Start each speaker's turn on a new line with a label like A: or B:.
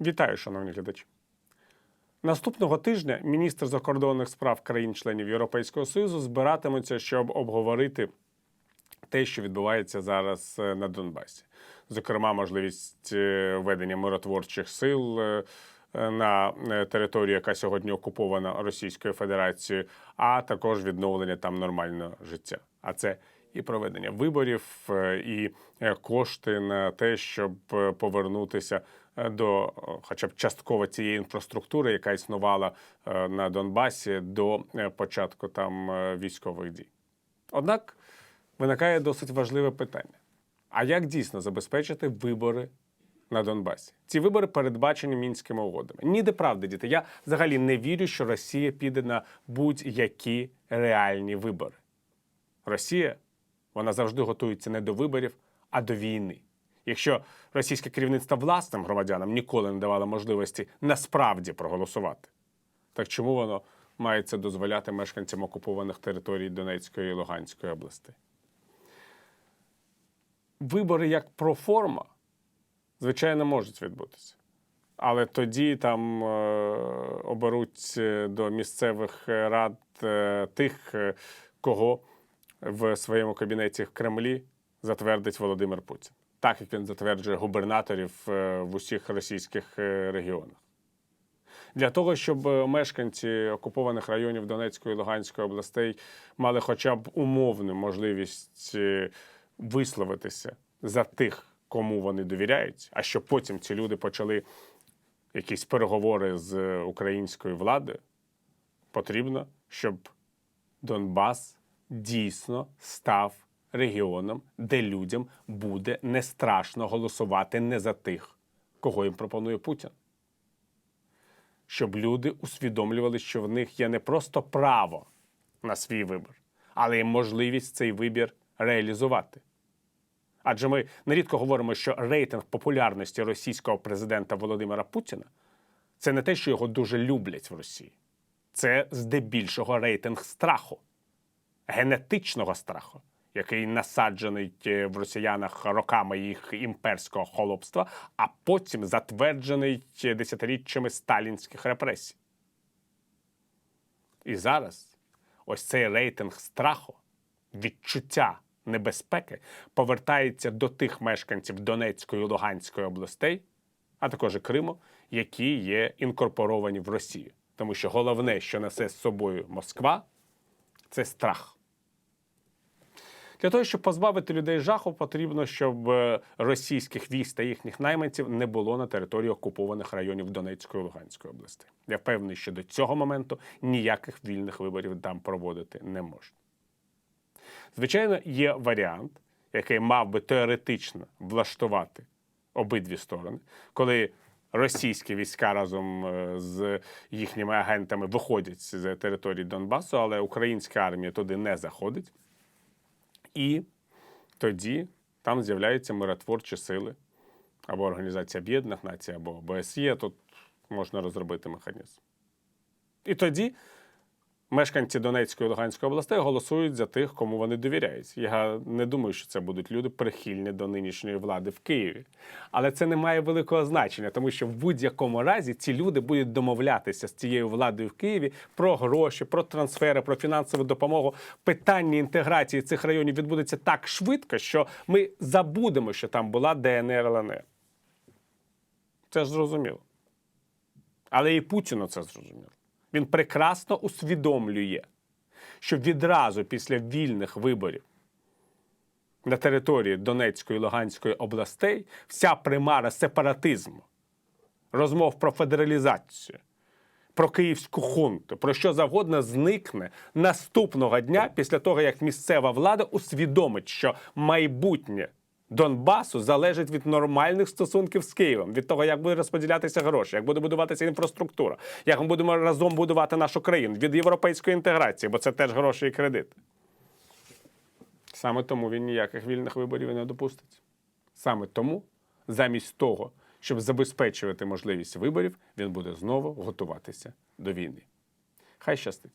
A: Вітаю, шановні глядачі. Наступного тижня міністр закордонних справ країн-членів Європейського Союзу збиратимуться, щоб обговорити те, що відбувається зараз е, на Донбасі. Зокрема, можливість е, ведення миротворчих сил е, на території, яка сьогодні окупована Російською Федерацією, а також відновлення там нормального життя. А це і проведення виборів, і кошти на те, щоб повернутися до, е, хоча б частково цієї інфраструктури, яка існувала е, на Донбасі до е, початку там е, військових дій. Однак виникає досить важливе питання: а як дійсно забезпечити вибори на Донбасі? Ці вибори передбачені мінськими угодами. Ніде правди, діти. Я взагалі не вірю, що Росія піде на будь-які реальні вибори. Росія вона завжди готується не до виборів, а до війни. Якщо російське керівництво власним громадянам ніколи не давало можливості насправді проголосувати, так чому воно має це дозволяти мешканцям окупованих територій Донецької і Луганської областей? Вибори як проформа, звичайно, можуть відбутися. Але тоді там е, оберуть е, до місцевих рад е, тих, кого в своєму кабінеті в Кремлі затвердить Володимир Путін, так як він затверджує губернаторів е, в усіх російських е, регіонах. Для того, щоб е, мешканці окупованих районів Донецької і Луганської областей мали хоча б умовну можливість висловитися за тих, кому вони довіряють, а щоб потім ці люди почали якісь переговори з українською владою, потрібно, щоб Донбас дійсно став регіоном, де людям буде не страшно голосувати не за тих, кого їм пропонує Путін. Щоб люди усвідомлювали, що в них є не просто право на свій вибір, але й можливість цей вибір реалізувати. Адже ми нерідко говоримо, що рейтинг популярності російського президента Володимира Путіна це не те, що його дуже люблять в Росії, це здебільшого рейтинг страху, генетичного страху, який насаджений е, в росіянах роками їх імперського холопства, а потім затверджений е, десятиріччями сталінських репресій. І зараз ось цей рейтинг страху, відчуття небезпеки повертається до тих мешканців Донецької і Луганської областей, а також Криму, які є інкорпоровані в Росію. Тому що головне, що несе з собою Москва, це страх. Для того, щоб позбавити людей жаху, потрібно, щоб е, російських військ та їхніх найманців не було на території окупованих районів Донецької і Луганської областей. Я впевнений, що до цього моменту ніяких вільних виборів там проводити не можна. Звичайно, є варіант, який мав би теоретично влаштувати обидві сторони, коли російські війська разом е, з їхніми агентами виходять з території Донбасу, але українська армія туди не заходить. І тоді там з'являються миротворчі сили або Організація Об'єднаних Націй, або ОБСЄ. Тут можна розробити механізм. І тоді мешканці Донецької і Луганської областей голосують за тих, кому вони довіряють. Я не думаю, що це будуть люди прихильні до нинішньої влади в Києві. Але це не має великого значення, тому що в будь-якому разі ці люди будуть домовлятися з цією владою в Києві про гроші, про трансфери, про фінансову допомогу. Питання інтеграції цих районів відбудеться так швидко, що ми забудемо, що там була ДНР ЛНР. Це ж зрозуміло. Але і Путіну це зрозуміло. Він прекрасно усвідомлює, що відразу після вільних виборів на території Донецької і Луганської областей вся примара сепаратизму, розмов про федералізацію, про київську хунту, про що завгодно зникне наступного дня після того, як місцева влада усвідомить, що майбутнє Донбасу залежить від нормальних стосунків з Києвом, від того, як буде розподілятися гроші, як буде будуватися інфраструктура, як ми будемо разом будувати нашу країну, від європейської інтеграції, бо це теж гроші і кредити. Саме тому він ніяких вільних виборів не допустить. Саме тому, замість того, щоб забезпечувати можливість виборів, він буде знову готуватися до війни. Хай щастить.